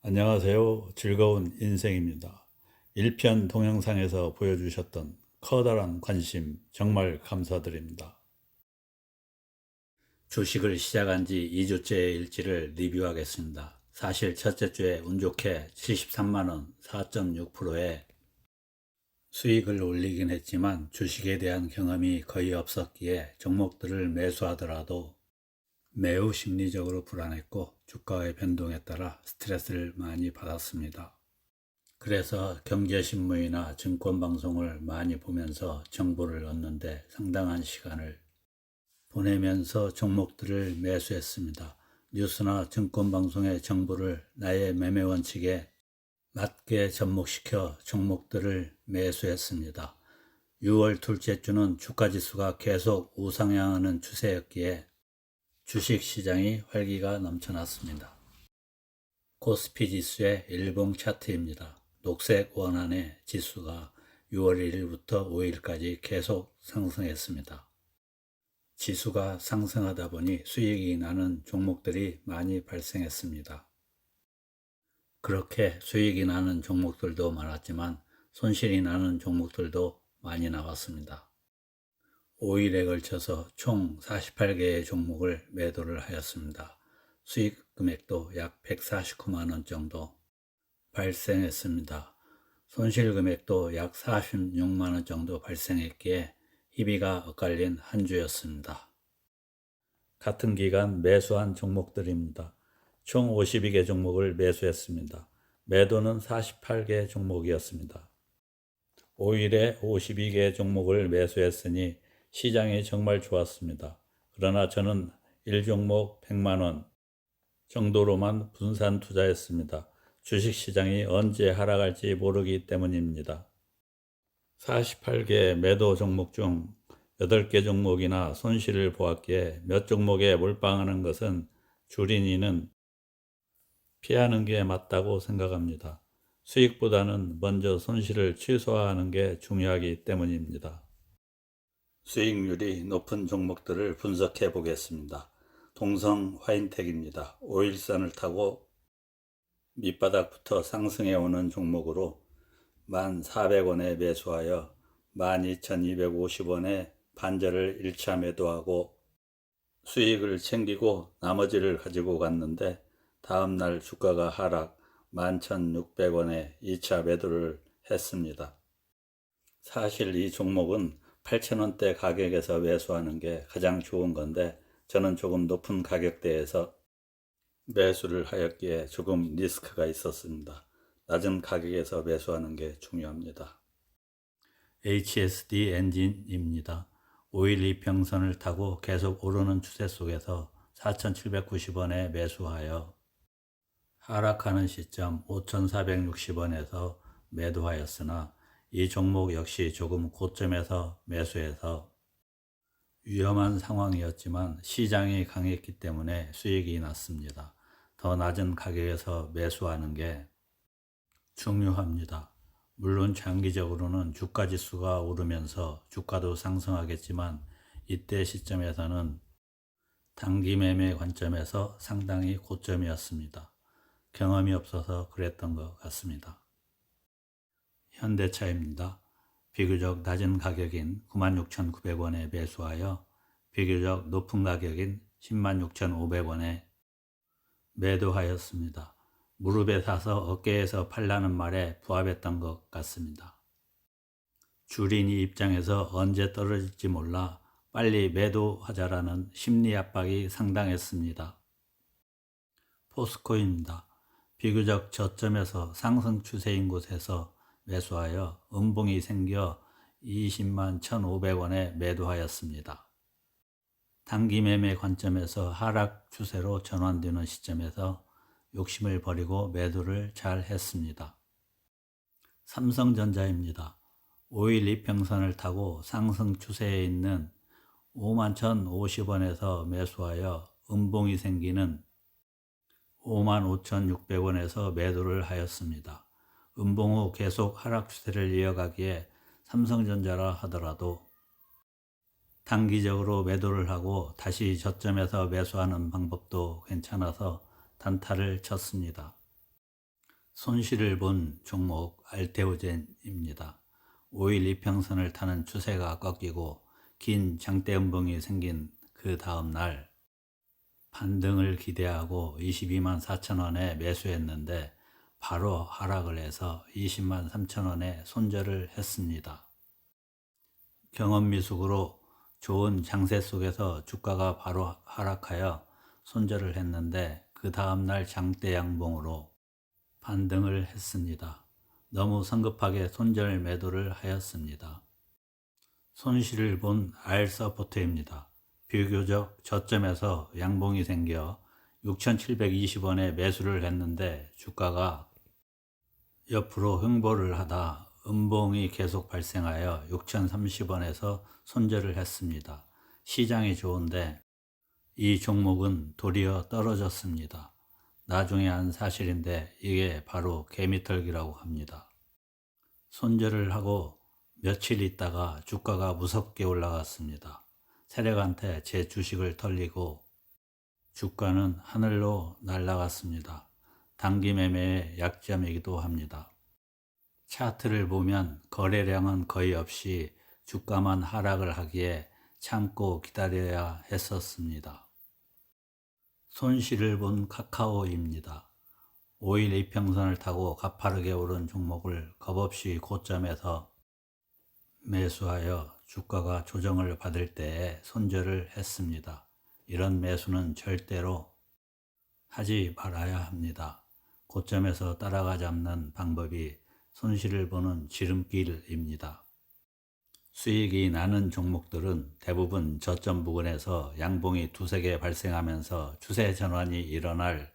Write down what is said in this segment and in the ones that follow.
안녕하세요. 즐거운 인생입니다. 1편 동영상에서 보여주셨던 커다란 관심 정말 감사드립니다. 주식을 시작한 지 2주째일지를 리뷰하겠습니다. 사실 첫째 주에 운 좋게 73만원 4.6%의 수익을 올리긴 했지만 주식에 대한 경험이 거의 없었기에 종목들을 매수하더라도 매우 심리적으로 불안했고 주가의 변동에 따라 스트레스를 많이 받았습니다. 그래서 경제신문이나 증권방송을 많이 보면서 정보를 얻는데 상당한 시간을 보내면서 종목들을 매수했습니다. 뉴스나 증권방송의 정보를 나의 매매 원칙에 맞게 접목시켜 종목들을 매수했습니다. 6월 둘째 주는 주가지수가 계속 우상향하는 추세였기에 주식 시장이 활기가 넘쳐났습니다. 코스피 지수의 일봉 차트입니다. 녹색 원안의 지수가 6월 1일부터 5일까지 계속 상승했습니다. 지수가 상승하다 보니 수익이 나는 종목들이 많이 발생했습니다. 그렇게 수익이 나는 종목들도 많았지만 손실이 나는 종목들도 많이 나왔습니다. 5일에 걸쳐서 총 48개의 종목을 매도를 하였습니다. 수익 금액도 약 149만 원 정도 발생했습니다. 손실 금액도 약 46만 원 정도 발생했기에 희비가 엇갈린 한 주였습니다. 같은 기간 매수한 종목들입니다. 총 52개 종목을 매수했습니다. 매도는 48개 종목이었습니다. 5일에 52개 종목을 매수했으니 시장이 정말 좋았습니다. 그러나 저는 1종목 100만원 정도로만 분산 투자했습니다. 주식시장이 언제 하락할지 모르기 때문입니다. 48개 매도 종목 중 8개 종목이나 손실을 보았기에 몇 종목에 몰빵하는 것은 줄인 이는 피하는 게 맞다고 생각합니다. 수익보다는 먼저 손실을 취소하는 게 중요하기 때문입니다. 수익률이 높은 종목들을 분석해 보겠습니다. 동성 화인텍입니다. 5일선을 타고 밑바닥부터 상승해 오는 종목으로 1,400원에 매수하여 12,250원에 반절을 1차 매도하고 수익을 챙기고 나머지를 가지고 갔는데 다음날 주가가 하락 11,600원에 2차 매도를 했습니다. 사실 이 종목은 8,000원대 가격에서 매수하는 게 가장 좋은 건데 저는 조금 높은 가격대에서 매수를 하였기에 조금 리스크가 있었습니다. 낮은 가격에서 매수하는 게 중요합니다. HSD 엔진입니다. 5일 2평선을 타고 계속 오르는 추세 속에서 4,790원에 매수하여 하락하는 시점 5,460원에서 매도하였으나 이 종목 역시 조금 고점에서 매수해서 위험한 상황이었지만 시장이 강했기 때문에 수익이 났습니다. 더 낮은 가격에서 매수하는 게 중요합니다. 물론 장기적으로는 주가 지수가 오르면서 주가도 상승하겠지만 이때 시점에서는 단기 매매 관점에서 상당히 고점이었습니다. 경험이 없어서 그랬던 것 같습니다. 현대차입니다. 비교적 낮은 가격인 96,900원에 매수하여 비교적 높은 가격인 106,500원에 매도하였습니다. 무릎에 사서 어깨에서 팔라는 말에 부합했던 것 같습니다. 주린이 입장에서 언제 떨어질지 몰라 빨리 매도하자라는 심리 압박이 상당했습니다. 포스코입니다. 비교적 저점에서 상승 추세인 곳에서 매수하여 음봉이 생겨 20만 1,500원에 매도하였습니다. 단기 매매 관점에서 하락 추세로 전환되는 시점에서 욕심을 버리고 매도를 잘 했습니다. 삼성전자입니다. 5일 이평선을 타고 상승 추세에 있는 5만 1,050원에서 매수하여 음봉이 생기는 5만 5,600원에서 매도를 하였습니다. 음봉 후 계속 하락 추세를 이어가기에 삼성전자라 하더라도 단기적으로 매도를 하고 다시 저점에서 매수하는 방법도 괜찮아서 단타를 쳤습니다. 손실을 본 종목 알테오젠입니다. 5일 이평선을 타는 추세가 꺾이고 긴 장대 음봉이 생긴 그 다음 날 반등을 기대하고 22만 4천 원에 매수했는데 바로 하락을 해서 20만 3천 원에 손절을 했습니다. 경험 미숙으로 좋은 장세 속에서 주가가 바로 하락하여 손절을 했는데 그 다음 날 장대 양봉으로 반등을 했습니다. 너무 성급하게 손절 매도를 하였습니다. 손실을 본 R 서포트입니다. 비교적 저점에서 양봉이 생겨 6,720원에 매수를 했는데 주가가 옆으로 횡보를 하다 음봉이 계속 발생하여 6,030원에서 손절을 했습니다. 시장이 좋은데 이 종목은 도리어 떨어졌습니다. 나중에 한 사실인데 이게 바로 개미털기라고 합니다. 손절을 하고 며칠 있다가 주가가 무섭게 올라갔습니다. 세력한테 제 주식을 털리고 주가는 하늘로 날아갔습니다. 단기 매매의 약점이기도 합니다. 차트를 보면 거래량은 거의 없이 주가만 하락을 하기에 참고 기다려야 했었습니다. 손실을 본 카카오입니다. 5일 이평선을 타고 가파르게 오른 종목을 겁없이 고점에서 매수하여 주가가 조정을 받을 때에 손절을 했습니다. 이런 매수는 절대로 하지 말아야 합니다. 고점에서 따라가 잡는 방법이 손실을 보는 지름길입니다. 수익이 나는 종목들은 대부분 저점 부근에서 양봉이 두세 개 발생하면서 추세 전환이 일어날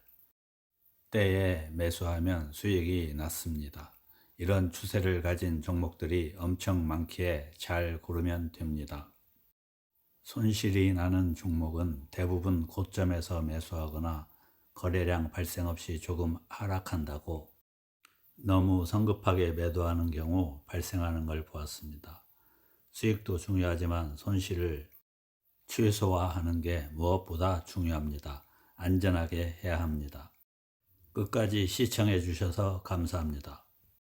때에 매수하면 수익이 났습니다. 이런 추세를 가진 종목들이 엄청 많기에 잘 고르면 됩니다. 손실이 나는 종목은 대부분 고점에서 매수하거나 거래량 발생 없이 조금 하락한다고 너무 성급하게 매도하는 경우 발생하는 걸 보았습니다. 수익도 중요하지만 손실을 최소화하는 게 무엇보다 중요합니다. 안전하게 해야 합니다. 끝까지 시청해 주셔서 감사합니다.